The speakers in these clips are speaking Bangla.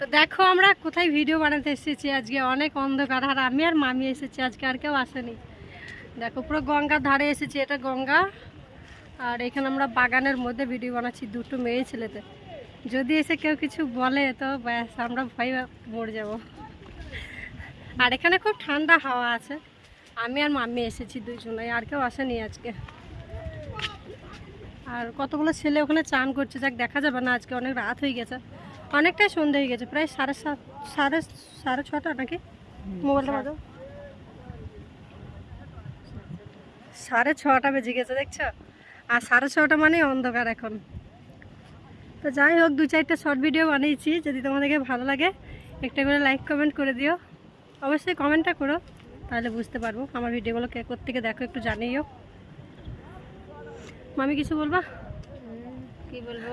তো দেখো, আমরা কোথায় ভিডিও বানাতে এসেছি আজকে। অনেক অন্ধকার। আর আমি আর মামি এসেছি আজকে, আর কেউ আসেনি। দেখো, পুরো গঙ্গার ধারে এসেছি, এটা গঙ্গা। আর এখানে আমরা বাগানের মধ্যে ভিডিও বানাচ্ছি দুটো মেয়ে ছেলেতে যদি এসে কেউ কিছু বলে, তো ব্যাস, আমরা ভয় মরে যাব। আর এখানে খুব ঠান্ডা হাওয়া আছে। আমি আর মাম্মি এসেছি দুজনে, আর কেউ আসেনি আজকে। আর কতগুলো ছেলে ওখানে চান করছে, যাক, দেখা যাবে না, আজকে অনেক রাত হয়ে গেছে। অনেকটাই সন্ধে হয়ে গেছে প্রায় সাড়ে সাত সাড়ে সাড়ে ছটা নাকি? মোবাইলটা বাজো। সাড়ে ছটা বেজে গেছে দেখছ? আর সাড়ে ছটা মানে অন্ধকার এখন। তো যাই হোক দু চারটে শর্ট ভিডিও বানিয়েছি যদি তোমাদেরকে ভালো লাগে একটা করে লাইক কমেন্ট করে দিও। অবশ্যই কমেন্টটা করো তাহলে বুঝতে পারব আমার ভিডিওগুলো কে কোথেকে দেখো একটু জানিও। মামি কিছু বলবা? কি বলব?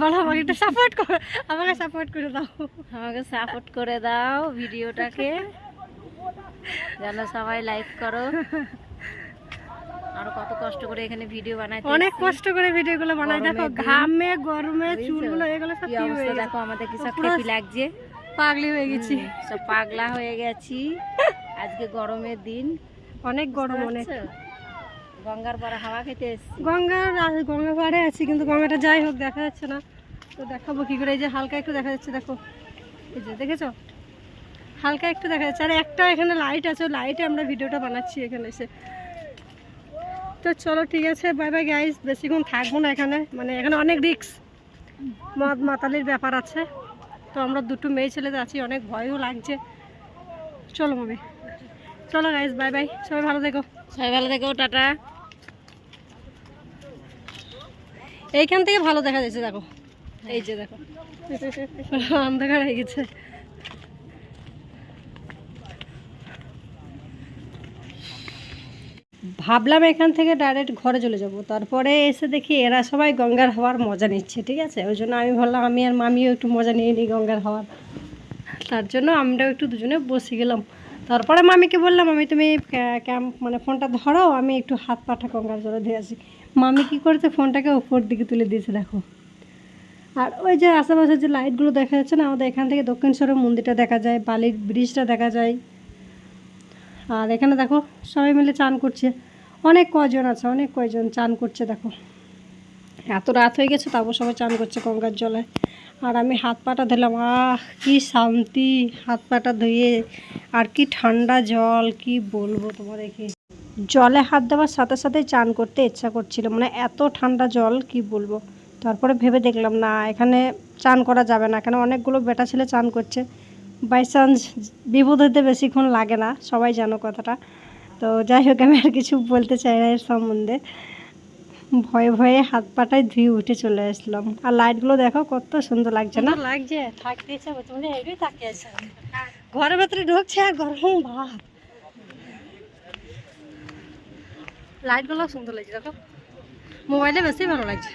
বলো আমাকে একটু সাপোর্ট করো। আমাকে সাপোর্ট করে দাও। আমাকে সাপোর্ট করে দাও ভিডিওটাকে। যেন সবাই লাইক করো। আরও কত কষ্ট করে এখানে ভিডিও বানাই অনেক কষ্ট করে ভিডিওগুলো বানাই। দেখো ঘামে। গরমে চুলগুলো এগুলো সব কি কি অবস্থা? হয়ে দেখো আমাদের কি সব খেপি লাগছে। পাগলি হয়ে গেছি। সব পাগলা হয়ে গেছি। আজকে গরমের দিন। অনেক গরম অনেক? গঙ্গার পরে হাওয়া খেতে এসছি। গঙ্গার গঙ্গা পাড়ে আছি, কিন্তু গঙ্গাটা যাই হোক, দেখা যাচ্ছে না। তো দেখাবো কি করে, এই যে হালকা একটু দেখা যাচ্ছে, দেখো। এই যে, দেখেছ? হালকা একটু দেখা যাচ্ছে। আর একটা এখানে লাইট আছে লাইটে আমরা ভিডিওটা বানাচ্ছি এখানে এসে। তো চলো, ঠিক আছে বাই বাই গাইস বেশিক্ষণ থাকব না এখানে। মানে এখানে অনেক রিক্স মদ মাতালির ব্যাপার আছে। তো আমরা দুটো মেয়ে ছেলেতে আছি, অনেক ভয়ও লাগছে। চলো মামি চলো গাইস বাই বাই সবাই ভালো থেকো। সবাই ভালো থেকো, টাটা। এইখান থেকে ভালো দেখা যাচ্ছে, দেখো। এই যে দেখো। অন্ধকার হয়ে গেছে। ভাবলাম এখান থেকে ডাইরেক্ট ঘরে চলে যাব। তারপরে এসে দেখি এরা সবাই গঙ্গার হাওয়ার মজা নিচ্ছে, ঠিক আছে? ওই জন্য আমি ভাবলাম, আমি আর মামিও একটু মজা নিয়ে নিই গঙ্গার হাওয়ার। তার জন্য আমরাও একটু দুজনে বসে গেলাম। তারপরে মামিকে বললাম, আমি তুমি ক্যাম্প মানে ফোনটা ধরো, আমি একটু হাত পাটা গঙ্গার জলে ধুয়ে আসি। মামি কী করেছে, ফোনটাকে উপর দিকে তুলে দিয়েছে, দেখো। আর ওই যে আশেপাশে যে লাইটগুলো দেখা যাচ্ছে না, আমাদের এখান থেকে দক্ষিণেশ্বরের মন্দিরটা দেখা যায়, বালির ব্রিজটা দেখা যায়। আর এখানে দেখো, সবাই মিলে চান করছে। অনেক কজন আছে, অনেক কয়জন চান করছে, দেখো। এত রাত হয়ে গেছে, তারপর সবাই চান করছে গঙ্গার জলে। আর আমি হাত পাটা ধুলাম, আহ, কি শান্তি, হাত পাটা ধুয়ে আর কি ঠান্ডা জল, কি বলব তোমার তোমাদেরকে? জলে হাত দেওয়ার সাথে সাথে চান করতে ইচ্ছা করছিল মানে এত ঠান্ডা জল, কি বলব? তারপরে ভেবে দেখলাম, না, এখানে চান করা যাবে না এখানে অনেকগুলো বেটা ছেলে চান করছে। বাই চান্স বিপদ হতে বেশিক্ষণ লাগে না, সবাই জানো কথাটা। তো যাই হোক, আমি আর কিছু বলতে চাই না এর সম্বন্ধে। ভয়ে ভয়ে হাত পাটায় ধুয়ে উঠে চলে আসলাম। আর লাইটগুলো দেখো, কত সুন্দর লাগছে না? লাগছে, থাকতে ইচ্ছা মানে এটাই তাকিয়ে ঘরের ভেতরে ঢুকছে আর গরম ভাব। লাইটগুলো সুন্দর লাগছে দেখো। মোবাইলে বেশি ভালো লাগছে।